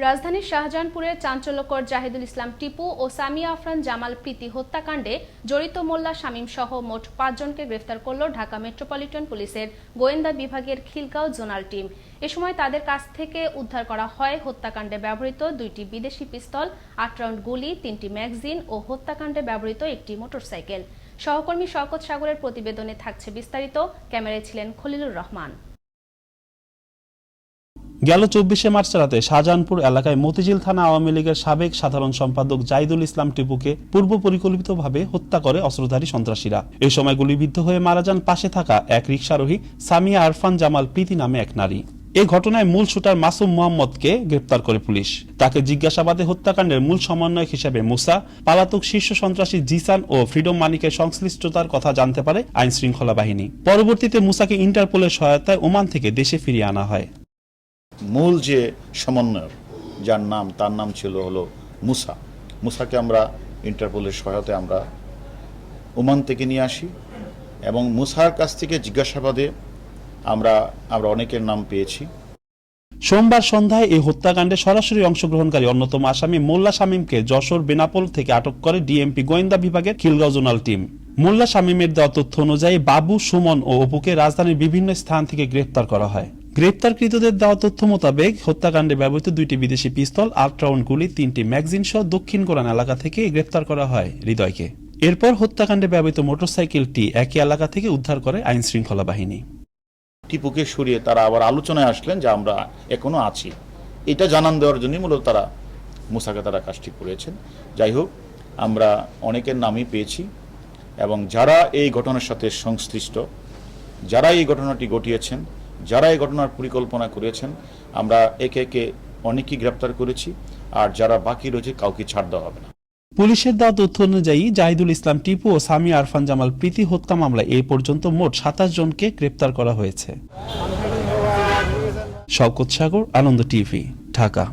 রাজধানীর শাহজাহানপুরের চাঞ্চল্যকর জাহিদুল ইসলাম টিপু ও সামিয়া আফরান জামাল প্রীতি হত্যাকাণ্ডে জড়িত মোল্লা শামীম সহ মোট পাঁচজনকে গ্রেফতার করল ঢাকা মেট্রোপলিটন পুলিশের গোয়েন্দা বিভাগের খিলগাঁও জোনাল টিম। এ সময় তাদের কাছ থেকে উদ্ধার করা হয় হত্যাকাণ্ডে ব্যবহৃত দুইটি বিদেশি পিস্তল, আট রাউন্ড গুলি, তিনটি ম্যাগজিন ও হত্যাকাণ্ডে ব্যবহৃত একটি মোটরসাইকেল। সহকর্মী শওকত সাগরের প্রতিবেদনে থাকছে বিস্তারিত। ক্যামেরায় ছিলেন খলিলুর রহমান। গেল চব্বিশে মার্চ রাতে শাহজাহানপুর এলাকায় মতিঝিল থানা আওয়ামী লীগের সাবেক সাধারণ সম্পাদক জাইদুল ইসলাম টিপুকে পূর্ব পরিকল্পিতভাবে হত্যা করে অস্ত্রধারী সন্ত্রাসীরা। এ সময় গুলিবিদ্ধ হয়ে মারা যান পাশে থাকা এক রিকশারোহী সামিয়া আরফান জামাল প্রীতি নামে এক নারী। এই ঘটনায় মূল শুটার মাসুম মোহাম্মদকে গ্রেপ্তার করে পুলিশ। তাকে জিজ্ঞাসাবাদে হত্যাকাণ্ডের মূল সমন্বয়ক হিসেবে মুসা, পালাতক শীর্ষ সন্ত্রাসী জিসান ও ফ্রিডম মানিকের সংশ্লিষ্টতার কথা জানতে পারে আইন শৃঙ্খলা বাহিনী। পরবর্তীতে মুসাকে ইন্টারপোলের সহায়তায় ওমান থেকে দেশে ফিরিয়ে আনা হয়। মূল যে সমন্বয়ক, যার নাম, তার নাম ছিল হলো মুসা। মুসাকে আমরা ইন্টারপোলের সহায়তায় আমরা ওমান থেকে নিয়ে আসি এবং মুসার কাছ থেকে জিজ্ঞাসাবাদে আমরা আমরা অনেকের নাম পেয়েছি। সোমবার সন্ধ্যায় এই হত্যাকাণ্ডে সরাসরি অংশগ্রহণকারী অন্যতম আসামি মোল্লা শামীমকে যশোর বেনাপোল থেকে আটক করে ডিএমপি গোয়েন্দা বিভাগের খিলগাঁও জোনাল টিম। মোল্লা শামীমের দেওয়া তথ্য অনুযায়ী বাবু, সুমন ও অপুকে রাজধানীর বিভিন্ন স্থান থেকে গ্রেপ্তার করা হয়। গ্রেপ্তারকৃতদের দেওয়া তথ্য মোতাবেক হত্যাকাণ্ডে ব্যবহৃত দুইটি বিদেশি পিস্তল আট রাউন্ড গুলি, তিনটি ম্যাগজিন সহ দক্ষিণ কোরআন এলাকা থেকে গ্রেপ্তার করা হয় হৃদয়কে। এরপর হত্যাকাণ্ডে ব্যবহৃত মোটরসাইকেলটি একই এলাকা থেকে উদ্ধার করে আইন শৃঙ্খলা বাহিনী। টিপুকে সরিয়ে তারা আবার আলোচনায় আসলেন যে আমরা এখনও আছি। এটা জানান দেওয়ার জন্যই মূলত তারা মুসাকে তারা কাজটি করেছেন যাই হোক, আমরা অনেকের নামই পেয়েছি এবং যারা এই ঘটনার সাথে সংশ্লিষ্ট, যারা এই ঘটনাটি ঘটিয়েছেন যারা এই ঘটনার পরিকল্পনা করেছেন, আমরা একে একে অনেকেই গ্রেপ্তার করেছি, আর যারা বাকি রয়েছে কাউকে ছাড় দেওয়া হবে না। পুলিশের দেওয়া তথ্য অনুযায়ী জাহিদুল ইসলাম টিপু ও সামি আরফান জামাল প্রীতি হত্যা মামলায় এই পর্যন্ত মোট সাতাশ জনকে গ্রেপ্তার করা হয়েছে। শওকত সাগর, আনন্দ টিভি, ঢাকা।